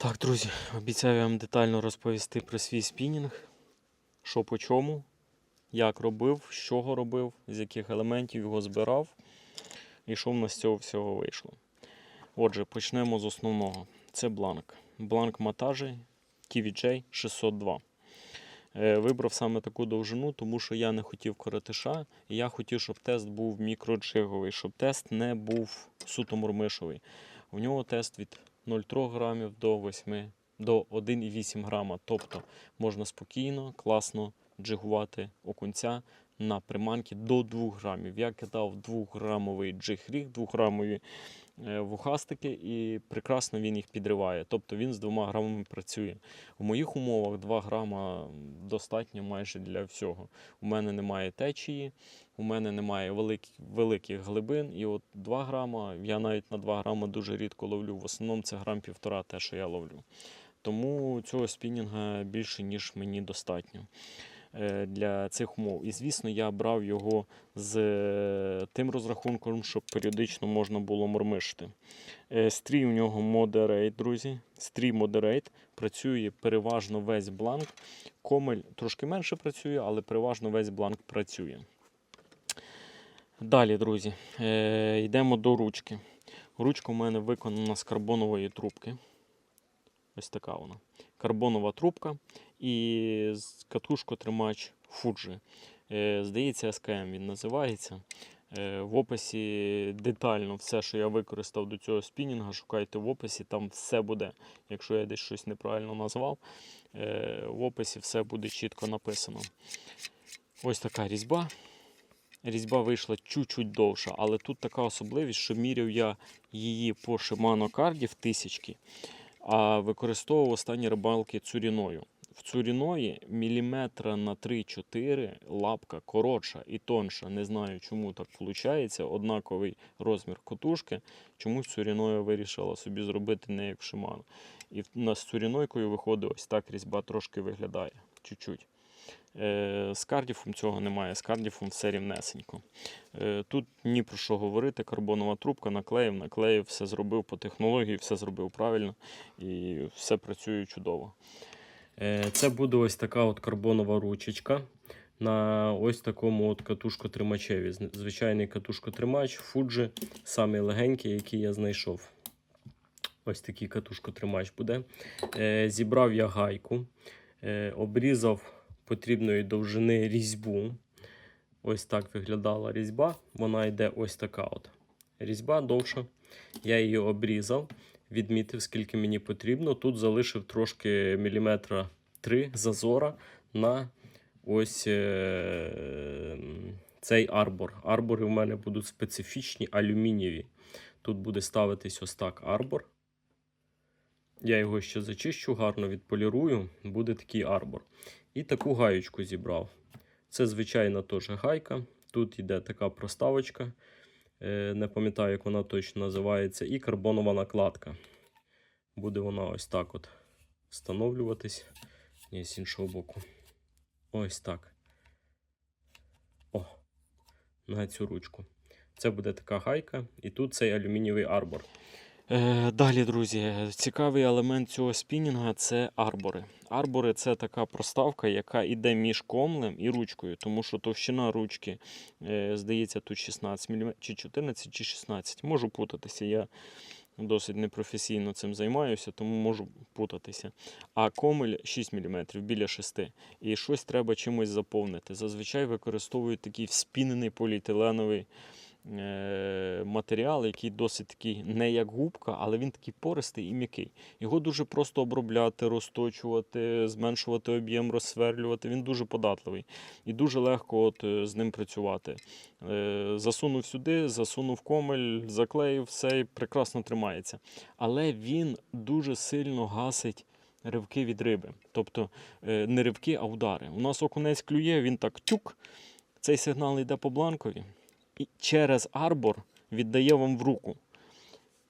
Так, друзі, обіцяю вам детально розповісти про свій спінінг, що по чому, як робив, з чого робив, з яких елементів його збирав і що в нас з цього всього вийшло. Отже, почнемо з основного. Це бланк. Бланк монтажі TVJ 602. Е, Вибрав саме таку довжину, тому що я не хотів коротиша, і я хотів, щоб тест був мікроджиговий, щоб тест не був суто мурмишовий. У нього тест від 0,3 грамів до 8 до 1,8 грама. Тобто можна спокійно, класно джигувати окунця на приманки до 2 грамів. Я кидав 2-грамовий джиг-ріг, 2-грамові е, вухастики, і прекрасно він їх підриває. Тобто він з 2 грамами працює. У моїх умовах 2 грама достатньо майже для всього. У мене немає течії, у мене немає великих, великих глибин, і от 2 грама, я навіть на 2 грама дуже рідко ловлю. В основному це грам півтора, те, що я ловлю. Тому цього спінінга більше, ніж мені достатньо е, для цих умов. І звісно, я брав його з е, тим розрахунком, щоб періодично можна було мормишити. Е, Стрій у нього Moderate, друзі. Стрій Moderate. Працює переважно весь бланк. Комель трошки менше працює, але переважно весь бланк працює. Далі, друзі, е, йдемо до ручки. Ручка у мене виконана з карбонової трубки. Ось така вона. Карбонова трубка і з- катушкотримач Fuji. Е, здається, SKM він називається. Е, в описі детально все, що я використав до цього спінінга, шукайте в описі, там все буде. Якщо я десь щось неправильно назвав, е, в описі все буде чітко написано. Ось така різьба. Різьба вийшла чуть-чуть довша, але тут така особливість, що міряв я її по Shimano Cardi в тисячки, а використовував останні рибалки цуріною. В цуріної міліметра на 3-4 лапка коротша і тонша. Не знаю, чому так виходить. Однаковий розмір котушки. Чомусь цуріною вирішила собі зробити не як Shimano. І з цурінойкою виходить ось так різьба трошки виглядає. Чуть-чуть. Е, З кардіфом цього немає, з кардіфом все рівнесенько. Е, Тут ні про що говорити. Карбонова трубка наклеїв, наклеїв, все зробив по технології, все зробив правильно і все працює чудово. Е, Це буде ось така от карбонова ручечка на ось такому от катушкотримачеві. Звичайний катушкотримач Fuji, самий легенький, який я знайшов. Ось такий катушкотримач буде. Е, Зібрав я гайку, е, обрізав потрібної довжини різьбу. Ось так виглядала різьба. Вона йде ось така от. Різьба довша. Я її обрізав, відмітив, скільки мені потрібно. Тут залишив трошки міліметра 3 зазора на ось е, цей арбор. Арбори в мене будуть специфічні алюмінієві. Тут буде ставитись ось так арбор. Я його ще зачищу, гарно відполірую, буде такий арбор. І таку гаєчку зібрав. Це звичайна теж гайка. Тут йде така проставочка. Е, Не пам'ятаю, як вона точно називається. І карбонова накладка. Буде вона ось так от встановлюватись. Ні, з іншого боку. Ось так. О, на цю ручку. Це буде така гайка, і тут цей алюмінієвий арбор. Е, далі, друзі, цікавий елемент цього спінінга це арбори. Арбори це така проставка, яка йде між комлем і ручкою, тому що товщина ручки, е, здається, тут 16 мм, чи 14, чи 16. Можу путатися. Я досить непрофесійно цим займаюся, тому можу путатися. А комель 6 мм біля 6. І щось треба чимось заповнити. Зазвичай використовують такий вспінений поліетиленовий матеріал, який досить такий не як губка, але він такий пористий і м'який. Його дуже просто обробляти, розточувати, зменшувати об'єм, розсверлювати. Він дуже податливий і дуже легко от, е, з ним працювати. Е, Засунув сюди, засунув комель, заклеїв, все і прекрасно тримається. Але він дуже сильно гасить. Ривки від риби, тобто е, не ривки, а удари. У нас окунець клює, він так тюк. Цей сигнал йде по бланкові, через арбор віддає вам в руку.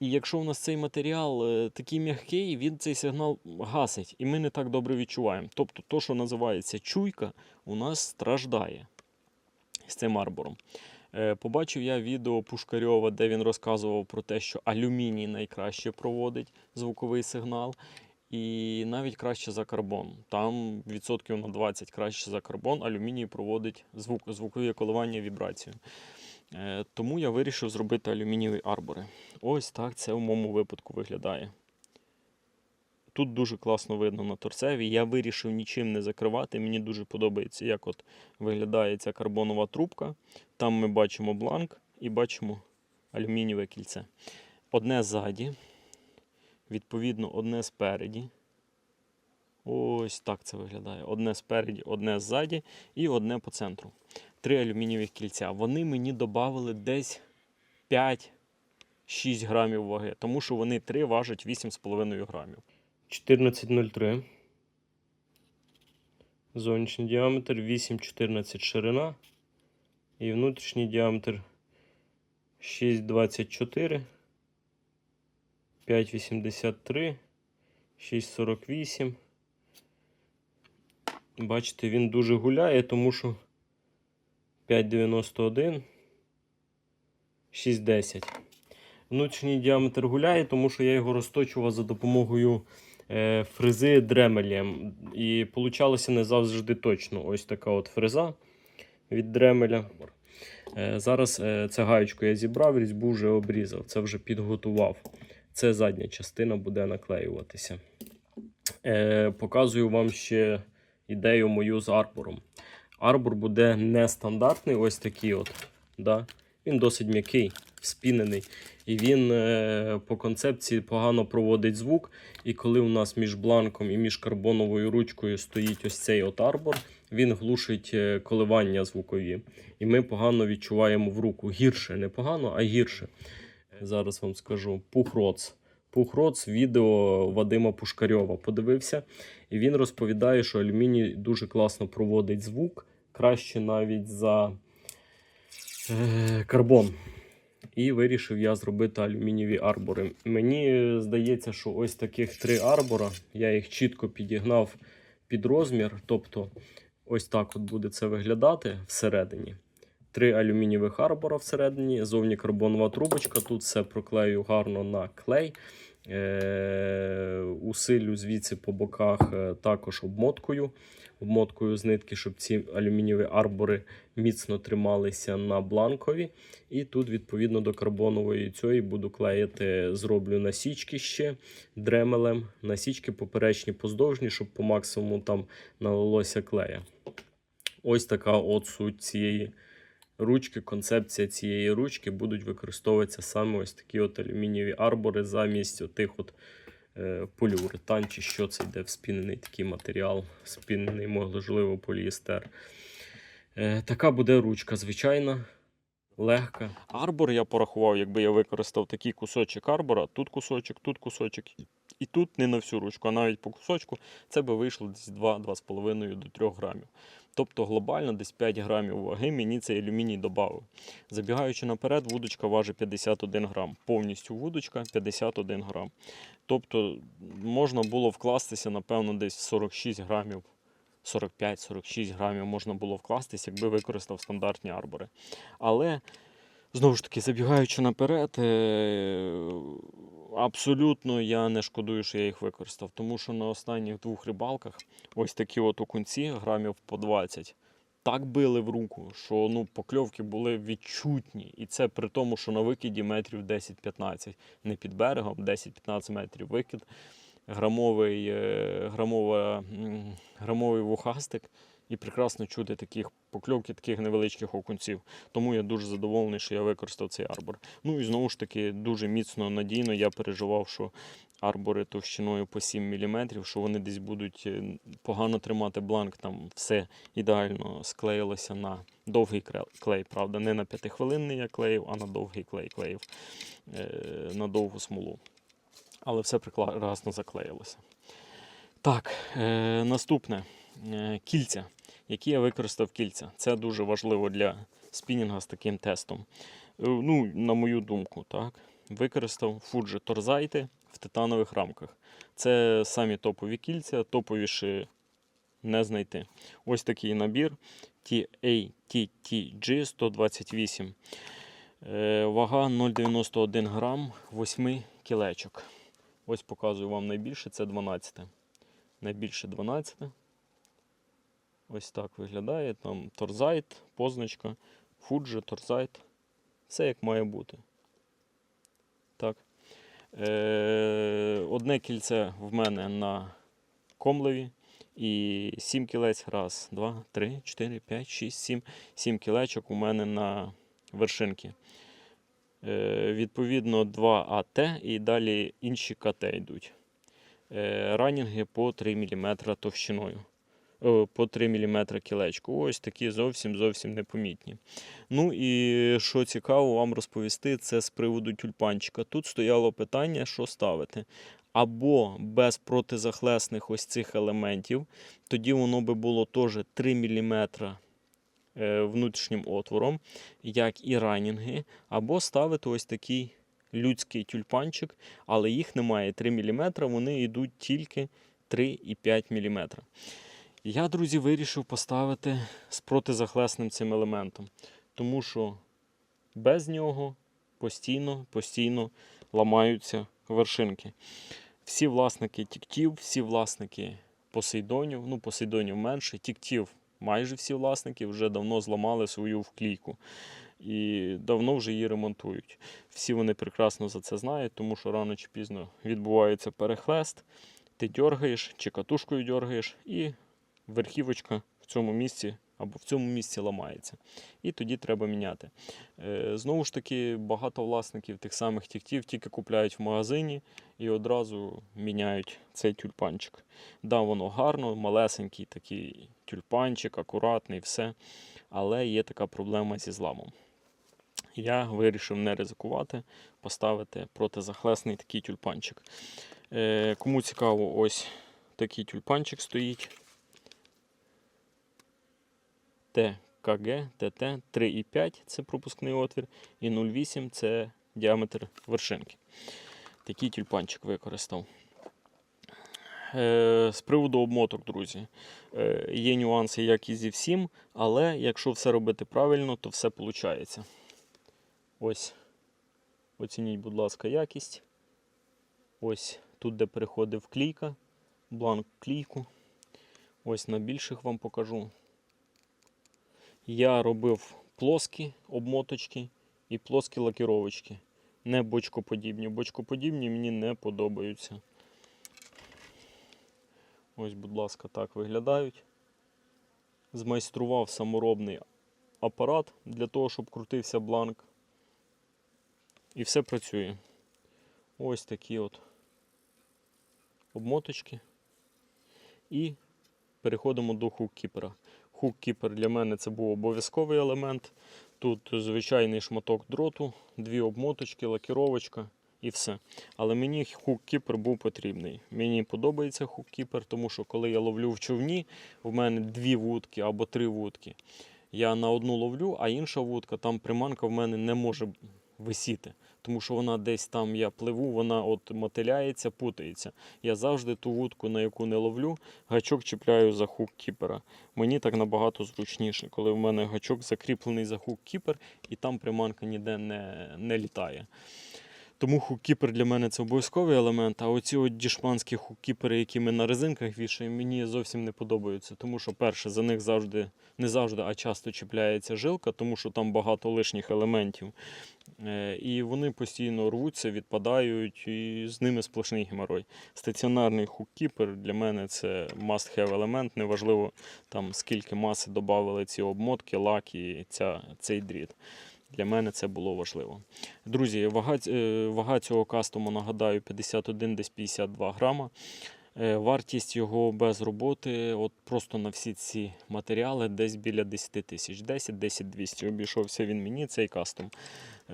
І якщо у нас цей матеріал е, такий м'який, він цей сигнал гасить, і ми не так добре відчуваємо. Тобто, то, що називається чуйка, у нас страждає з цим арбором. Е, Побачив я відео Пушкарьова, де він розказував про те, що алюміній найкраще проводить звуковий сигнал. і навіть краще за карбон. Там відсотків на 20 краще за карбон. Алюміній проводить звук, звукові коливання вібрацію. Е, Тому я вирішив зробити алюмінієві арбори. Ось так це в моєму випадку виглядає. Тут дуже класно видно на торцеві. Я вирішив нічим не закривати. Мені дуже подобається, як от виглядає ця карбонова трубка. Там ми бачимо бланк і бачимо алюмінієве кільце. Одне ззаді, відповідно, одне спереді. Ось так це виглядає. Одне спереді, одне ззаді і одне по центру. Три алюмінієвих кільця. Вони мені додали десь 5-6 грамів ваги, тому що вони три важать 8,5 грамів. 14,03. Зовнішній діаметр 8,14 ширина. І внутрішній діаметр 6,24. 5,83. 6,48. Бачите, він дуже гуляє, тому що 5,91. 6,10. Внутрішній діаметр гуляє, тому що я його розточував за допомогою е, фрези дремелем. І получалося не завжди точно. Ось така от фреза від дремеля. Е, зараз е, це гаєчку я зібрав, різьбу вже обрізав, це вже підготував. Це задня частина буде наклеюватися. Е, показую вам ще ідею мою з арбором. Арбор буде нестандартний, ось такий от. Да? Він досить м'який, спінений. І він е, по концепції погано проводить звук. І коли у нас між бланком і між карбоновою ручкою стоїть ось цей от арбор, він глушить е, коливання звукові. І ми погано відчуваємо в руку. Гірше, не погано, а гірше. Зараз вам скажу Пухроц. Пухроц відео Вадима Пушкарьова подивився, і він розповідає, що алюміній дуже класно проводить звук, краще навіть за е, карбон. І вирішив я зробити алюмінієві арбори. Мені е, здається, що ось таких три арбора. Я їх чітко підігнав під розмір. Тобто, ось так от буде це виглядати всередині. Три алюмінієвих арбора всередині, зовні карбонова трубочка. Тут все проклею гарно на клей. Е, усилю звідси по боках е, також обмоткою. Обмоткою з нитки, щоб ці алюмінієві арбори міцно трималися на бланкові. І тут, відповідно до карбонової цієї, буду клеїти, зроблю насічки ще дремелем. Насічки поперечні поздовжні, щоб по максимуму там налилося клея. Ось така от суть цієї ручки, концепція цієї ручки будуть використовуватися саме ось такі от алюмінієві арбори замість отих от е, поліуретан, чи що це йде вспінений такий матеріал, спінений, можливо, поліестер. Е, така буде ручка, звичайна, легка. Арбор я порахував, якби я використав такий кусочок арбора, тут кусочок, тут кусочок. І тут не на всю ручку, а навіть по кусочку, це би вийшло десь 2-2,5 до 3 грамів. Тобто глобально десь 5 грамів ваги мені цей алюміній додав. Забігаючи наперед, вудочка важить 51 грам. Повністю вудочка 51 грам. Тобто можна було вкластися, напевно, десь 46 грамів, 45-46 грамів можна було вкластися, якби використав стандартні арбори. Але, знову ж таки, забігаючи наперед, е, абсолютно я не шкодую, що я їх використав, тому що на останніх двох рибалках ось такі от окунці грамів по 20. Так били в руку, що ну, покльовки були відчутні. І це при тому, що на викиді метрів 10-15. Не під берегом, 10-15 метрів викид. Грамовий, е, грамова, грамовий вухастик. І прекрасно чути таких покльовки, таких невеличких окунців. Тому я дуже задоволений, що я використав цей арбор. Ну і знову ж таки, дуже міцно надійно. Я переживав, що арбори товщиною по 7 мм, що вони десь будуть е, погано тримати бланк, там все ідеально склеїлося на довгий клей. Правда, не на п'ятихвилинний я клеїв, а на довгий клей клеїв е, на довгу смолу. Але все прекрасно заклеїлося. Так, е, наступне е, кільця, які я використав кільця. Це дуже важливо для спінінга з таким тестом. Е, ну, на мою думку, так. Використав Fuji Торзайти в титанових рамках. Це самі топові кільця, топовіші не знайти. Ось такий набір TATTG 128. Е, Вага 0,91 грам, 8 кілечок. Ось показую вам найбільше, це 12. Найбільше 12. Ось так виглядає. Там торзайт, позначка, фуджи, торзайт. Все як має бути. Так. Е, одне кільце в мене на комлеві. І 7 кілець. Раз, два, три, чотири, п'ять, шість, сім. Сім кілечок у мене на вершинки. Е, відповідно, 2 АТ і далі інші КТ йдуть. Е, ранінги по 3 мм товщиною. О, по 3 мм кілечку. Ось такі зовсім зовсім непомітні. Ну і що цікаво вам розповісти, це з приводу тюльпанчика. Тут стояло питання, що ставити. Або без протизахлесних ось цих елементів, тоді воно би було теж 3 мм е, внутрішнім отвором, як і ранінги, або ставити ось такий людський тюльпанчик, але їх немає 3 мм, вони йдуть тільки 3,5 мм. Я, друзі, вирішив поставити з протизахлесним цим елементом, тому що без нього постійно, постійно ламаються вершинки. Всі власники тіктів, всі власники посейдонів, ну посейдонів менше, тіктів майже всі власники вже давно зламали свою вклійку і давно вже її ремонтують. Всі вони прекрасно за це знають, тому що рано чи пізно відбувається перехлест, ти дергаєш чи катушкою дергаєш, і верхівочка в цьому місці або в цьому місці ламається. І тоді треба міняти. Е, Знову ж таки, багато власників тих самих тіктів тільки купляють в магазині і одразу міняють цей тюльпанчик. Да, воно гарно, малесенький такий тюльпанчик, акуратний, все. Але є така проблема зі зламом. Я вирішив не ризикувати, поставити протизахлесний такий тюльпанчик. Е, Кому цікаво, ось такий тюльпанчик стоїть. ТКГ, ТТ 3,5 це пропускний отвір, і 0,8 це діаметр вершинки. Такий тюльпанчик використав. Е, З приводу обмоток, друзі, е, є нюанси, як і зі всім, але якщо все робити правильно, то все виходить. Ось, оцініть, будь ласка, якість. Ось тут, де переходив клійка, бланк клійку. Ось на більших вам покажу. Я робив плоскі обмоточки і плоскі лакіровочки. Не бочкоподібні. Бочкоподібні мені не подобаються. Ось, будь ласка, так виглядають. Змайстрував саморобний апарат для того, щоб крутився бланк. І все працює. Ось такі от обмоточки. І переходимо до хук-кіпера. Хук-кіпер для мене це був обов'язковий елемент. Тут звичайний шматок дроту, дві обмоточки, лакіровочка і все. Але мені хук-кіпер був потрібний. Мені подобається хук-кіпер, тому що коли я ловлю в човні, в мене дві вудки або три вудки. Я на одну ловлю, а інша вудка, там приманка в мене не може висіти. Тому що вона десь там я пливу, вона от мотиляється, путається. Я завжди ту вудку, на яку не ловлю, гачок чіпляю за хук кіпера. Мені так набагато зручніше, коли в мене гачок закріплений за хук кіпер, і там приманка ніде не, не літає. Тому хук-кіпер для мене це обов'язковий елемент. А оці от дішманські хук-кіпери, які ми на резинках вішаємо, мені зовсім не подобаються. Тому що, перше, за них завжди, не завжди, а часто чіпляється жилка, тому що там багато лишніх елементів. Е, І вони постійно рвуться, відпадають, і з ними сплошний геморой. Стаціонарний хук-кіпер для мене це must-have елемент. Неважливо там скільки маси додали ці обмотки, лаки, і ця, цей дріт. Для мене це було важливо. Друзі, вага, е, вага цього кастому, нагадаю, 51 десь 52 грама. Е, Вартість його без роботи, от просто на всі ці матеріали, десь біля 10 тисяч. 10-10 200 обійшовся він мені, цей кастом.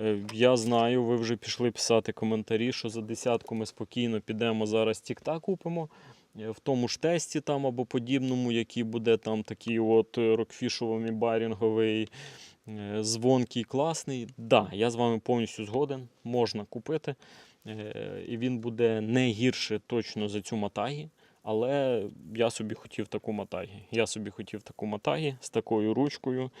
Е, Я знаю, ви вже пішли писати коментарі, що за десятку ми спокійно підемо зараз тік-так купимо. В тому ж тесті там або подібному, який буде там такий от е, е, звонкий, класний. Да, я з вами повністю згоден, можна купити. Е, І він буде не гірше точно за цю матагі, Але я собі хотів таку матагі. Я собі хотів таку матагі з такою ручкою,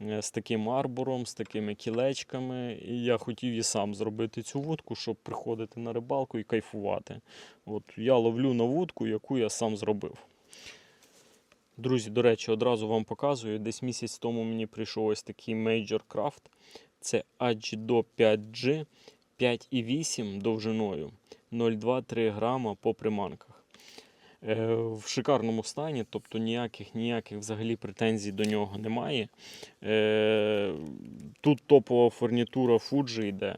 е, з таким арбором, з такими кілечками. І я хотів і сам зробити цю вудку, щоб приходити на рибалку і кайфувати. От я ловлю на вудку, яку я сам зробив. Друзі, до речі, одразу вам показую. Десь місяць тому мені прийшов ось такий Major Craft. Це Agido 5G 5,8 довжиною 0,2-3 грама по приманках. Е, в шикарному стані, тобто ніяких ніяких взагалі претензій до нього немає. Е, тут топова фурнітура Fuji йде.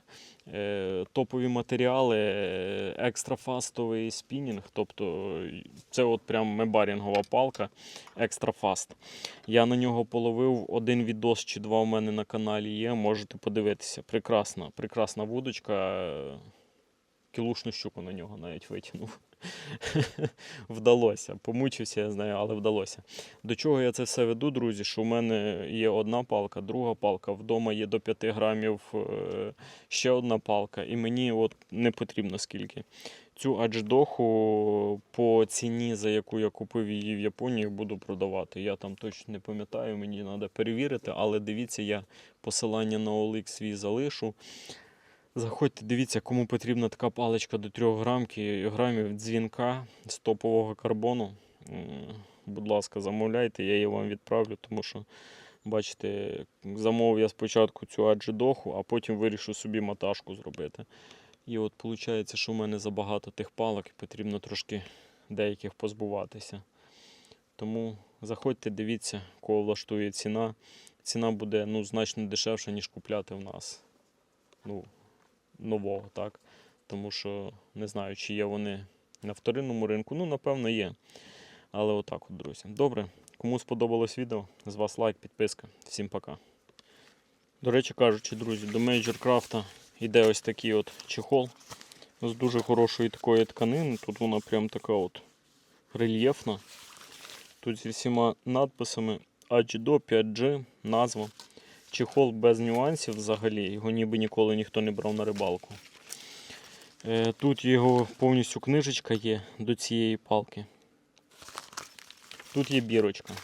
Е, топові матеріали, екстрафастовий спінінг, тобто це от прям мебарінгова палка екстрафаст. Я на нього половив один відос чи два у мене на каналі є, можете подивитися. Прекрасна, прекрасна вудочка. Кілушну щуку на нього навіть витягнув. вдалося. Помучився, я знаю, але вдалося. До чого я це все веду, друзі? Що в мене є одна палка, друга палка, вдома є до 5 грамів е, ще одна палка, і мені от не потрібно скільки. Цю адждоху по ціні, за яку я купив її в Японії, буду продавати. Я там точно не пам'ятаю, мені треба перевірити, але дивіться, я посилання на OLX свій залишу. Заходьте, дивіться, кому потрібна така паличка до 3 грамки, грамів дзвінка з топового карбону. Будь ласка, замовляйте, я її вам відправлю, тому що, бачите, замовив я спочатку цю аджидоху, а потім вирішив собі маташку зробити. І от виходить, що в мене забагато тих палок і потрібно трошки деяких позбуватися. Тому заходьте, дивіться, кого влаштує ціна. Ціна буде ну, значно дешевша, ніж купляти в нас. Ну, нового, так? Тому що не знаю, чи є вони на вторинному ринку. Ну, напевно, є. Але отак от, друзі. Добре. Кому сподобалось відео, з вас лайк, підписка. Всім пока. До речі, кажучи, друзі, до Major Craft йде ось такий от чехол з дуже хорошої такої тканини. Тут вона прям така от рельєфна. Тут зі всіма надписами Agido 5G, назва. Чехол без нюансів взагалі, його ніби ніколи ніхто не брав на рибалку. Е, Тут його повністю книжечка є до цієї палки. Тут є бірочка.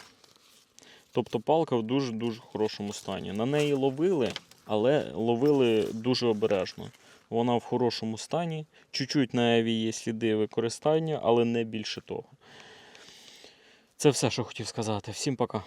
Тобто палка в дуже-дуже хорошому стані. На неї ловили, але ловили дуже обережно. Вона в хорошому стані. Чуть-чуть на еві є сліди використання, але не більше того. Це все, що хотів сказати. Всім пока.